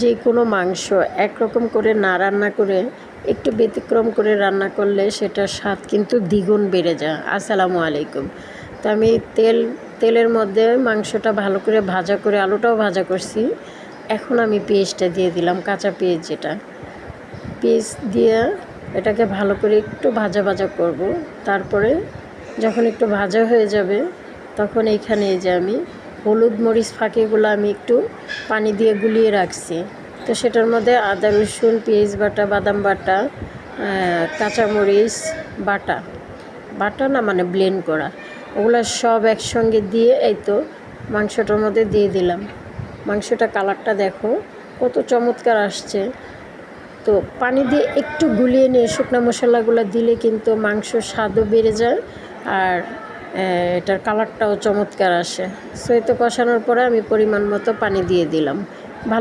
যে কোনো মাংস একরকম করে না রান্না করে, একটু ব্যতিক্রম করে রান্না করলে সেটার স্বাদ কিন্তু দ্বিগুণ বেড়ে যায়। আসসালামু আলাইকুম। তো আমি তেল, তেলের মধ্যে মাংসটা ভালো করে ভাজা করে, আলুটাও ভাজা করছি। এখন আমি পেঁয়াজটা দিয়ে দিলাম, কাঁচা পেঁয়াজ যেটা। পেঁয়াজ দিয়ে এটাকে ভালো করে একটু ভাজা ভাজা করব। তারপরে যখন একটু ভাজা হয়ে যাবে, তখন এইখানে এই যে আমি হলুদ মরিচ ফাঁকিগুলো আমি একটু পানি দিয়ে গুলিয়ে রাখছি। তো সেটার মধ্যে আদা, রসুন, পেঁয়াজ বাটা, বাদাম বাটা কাঁচামরিচ বাটা। বাটা না মানে ব্লেন্ড করা। ওগুলো সব একসঙ্গে দিয়ে এই তো মাংসটার মধ্যে দিয়ে দিলাম। মাংসটা কালারটা দেখো, কত চমৎকার আসছে। তো পানি দিয়ে একটু গুলিয়ে নিয়ে শুকনো মশলাগুলো দিলে কিন্তু মাংস স্বাদও বেড়ে যায় আর এটার কালারটাও চমৎকার আসে। সো কষানোর পরে আমি পরিমাণ মতো পানি দিয়ে দিলাম।